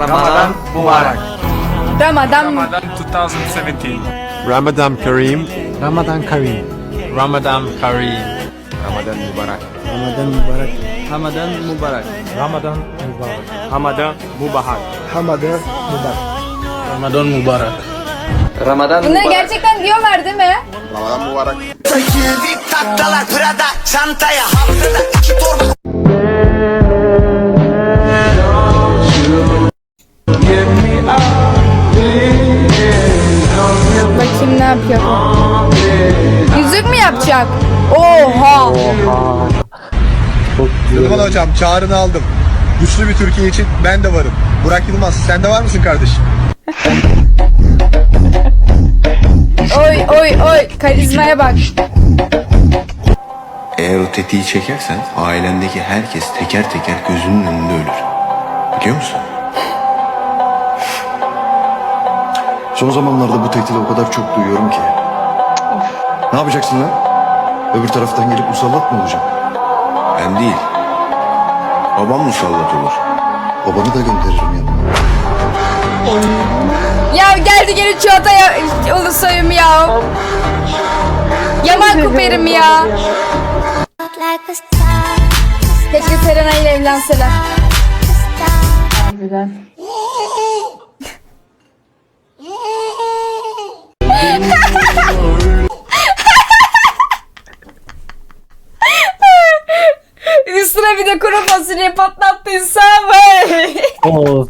Ramadan Mubarak. Ramadan. Ramadan 2017. Ramadan Kareem. Ramadan Kareem. Ramadan Kareem. Ramadan Mubarak. Ramadan Mübarek. Ramadan Mubarak. Ramadan Mübarek. Ramadan Mubarak. Ramadan Mübarek. Ramadan Mubarak. Ramadan Bunları gerçekten diyorlar değil mi? Ramadan Mubarak. Taktalar Prada çantaya haftada iki torba Bu. Yüzük mü yapacak? Oha. Yılmaz hocam çağrını aldım. Güçlü bir Türkiye için ben de varım. Burak Yılmaz sen de var mısın kardeşim? Oy oy oy. Karizmaya bak. Eğer o tetiği çekersen ailendeki herkes teker teker gözünün önünde ölür. Biliyor musun? Son zamanlarda bu tehdidi o kadar çok duyuyorum ki. Ne yapacaksın lan? Öbür taraftan gelip musallat mı olacak? Ben değil. Babam musallat olur. Babanı da gönderirim yanına. Ya geldi geri çikolata ulusoyum ya. Yaman kuperim ya. Keşke Serena ile evlenseler. Üstüne de kuru fasulye patlattıysa vay. Oo.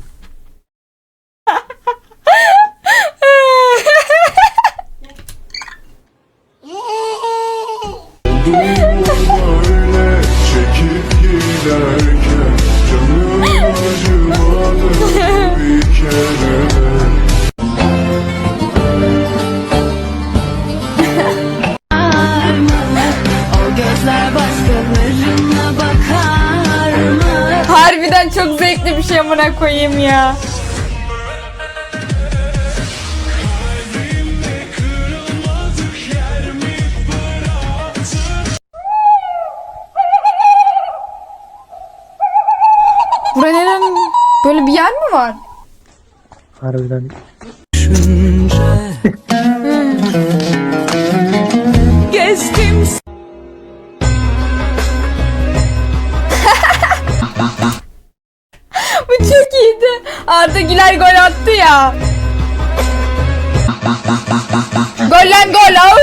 Zevkli bir şey amına koyayım ya. Buranın böyle bir yer mi var? Harbiden. Bu Arda Güler gol attı ya. gol lan gol. Au!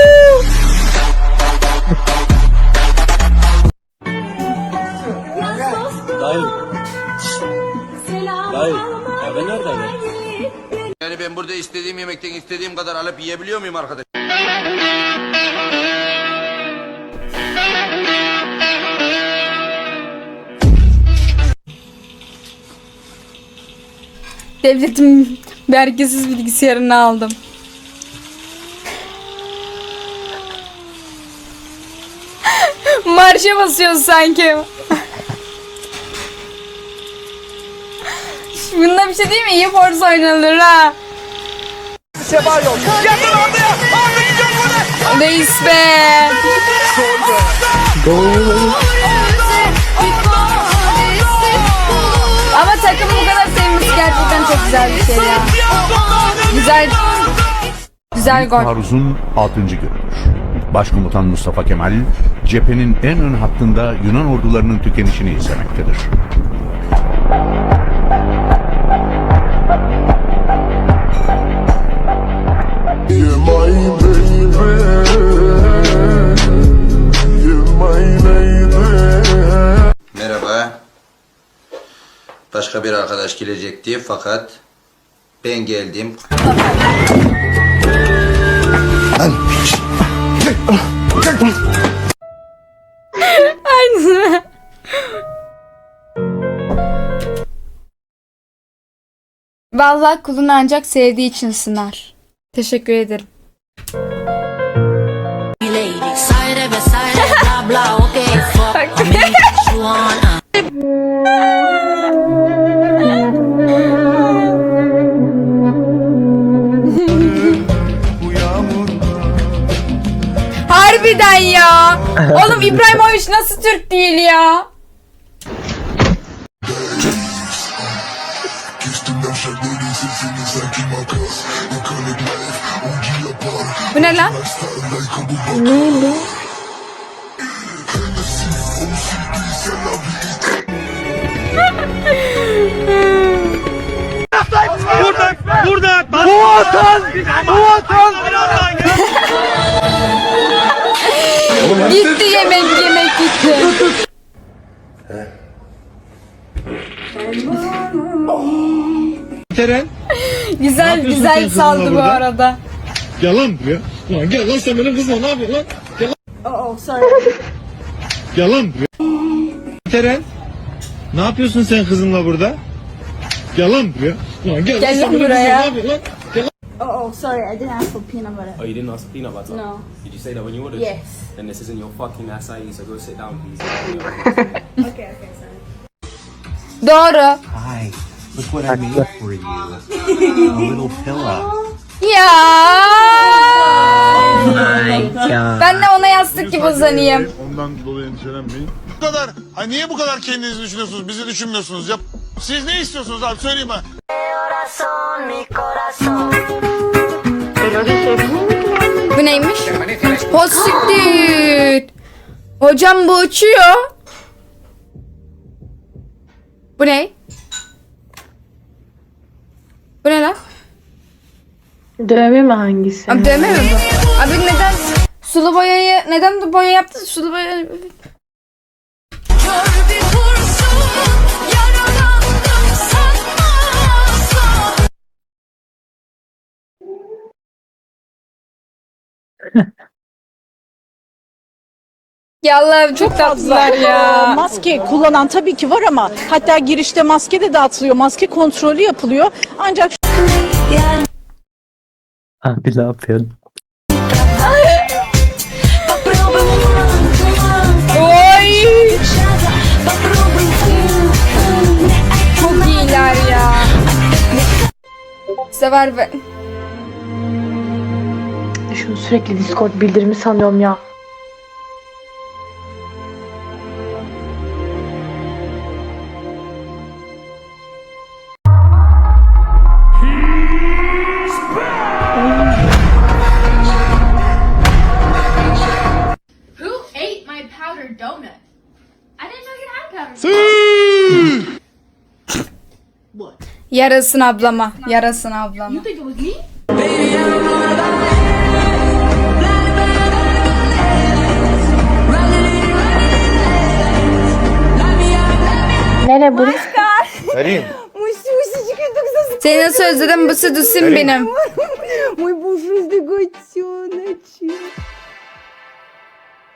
Yani ben burada istediğim yemekten istediğim kadar alıp yiyebiliyor muyum arkadaş? Devletim vergisiz bilgisayarını aldım. Marşa basıyoruz sanki. Bunda bir şey değil mi? İyi Forza oynanır ha. Reis be. Güzel bir şey ya. Güzel. Güzel gol. Taarruzun 6. günüdür. Başkomutan Mustafa Kemal, cephenin en ön hattında Yunan ordularının tükenişini izlemektedir. Merhaba. Başka bir arkadaş gelecekti fakat ben geldim. Aynı. Vallahi kulun ancak sevdiği için sınar. Teşekkür ederim. İbrahimovic nasıl Türk değil ya? Bu ne lan? Ne oldu? Burada, burada. Bu vatan! Güzel güzel saldı bu arada. Gel lan buraya. Lan gel lan sen benim kızıma ne yapıyorsun lan? Gel lan. Oh, sorry. Gel lan buraya. Teren. Ne yapıyorsun sen kızımla burada? Gel lan buraya. Lan gel, Gel lan lan sen buraya. ne yapıyorsun lan? Gel lan. Oh, sorry, I didn't ask for peanut butter. Oh, you didn't ask peanut butter? No. Did you say that when you ordered? Yes. Then this isn't your fucking acai, so go sit down, please. Okay, okay, sorry. Doğru. Look what I made for you. A little pillow. Ya. Ben de ona yastık gibi uzanayım. Ondan dolayı endişelenmeyin. Bu kadar. Ha niye bu kadar kendinizi düşünüyorsunuz? Bizi düşünmüyorsunuz. Ya siz ne istiyorsunuz abi? Söyleyin bana. Bu neymiş? Posiktir. Hocam bu uçuyor. Bu ne? Bu ne lan? Dövme mi hangisi? Abi dövme mi bu? Abi neden sulu boyayı neden bu boya yaptın? Sulu boya Ya Allah'ım çok tatlılar ya. Maske kullanan tabii ki var ama hatta girişte maske de dağıtılıyor. Maske kontrolü yapılıyor. Ancak Abi ne yapıyorsun? Oy! Çok iyiler ya. Sever ve şunu sürekli Discord bildirimi sanıyorum ya. Yarasın ablama. Yarasın ablama. Nere burası? Karim. Seni nasıl özledim bu sedusim benim. Мой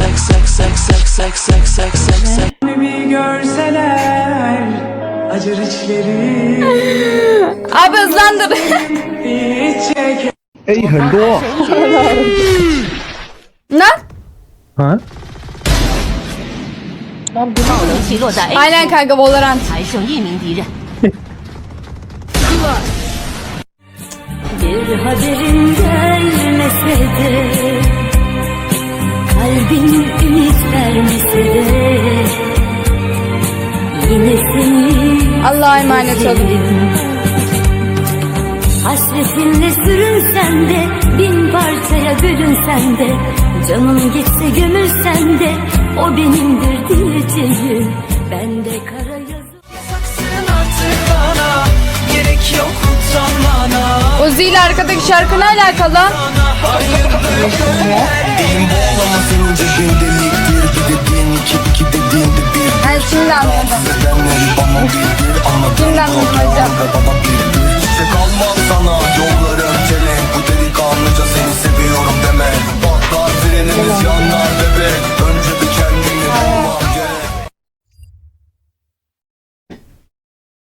X X X X X X X X X X Abi hızlandır. Ey hello. Lan? Ha? Aynen kanka Valorant. Bir haberin gelmese Allah'a emanet olun. Hasretinle sürünsen de Bin parçaya bölünsen de Canım gitse gömülsen de O benimdir diyeceğim Ben de kara yazı Uzi ile arkadaki şarkı ne alakalı? lan? Şimdi anladım. Şimdi anladım hocam. Çiçek almam sana yolları ötelen Bu delikanlıca seni seviyorum deme Patlar frenimiz yanar bebek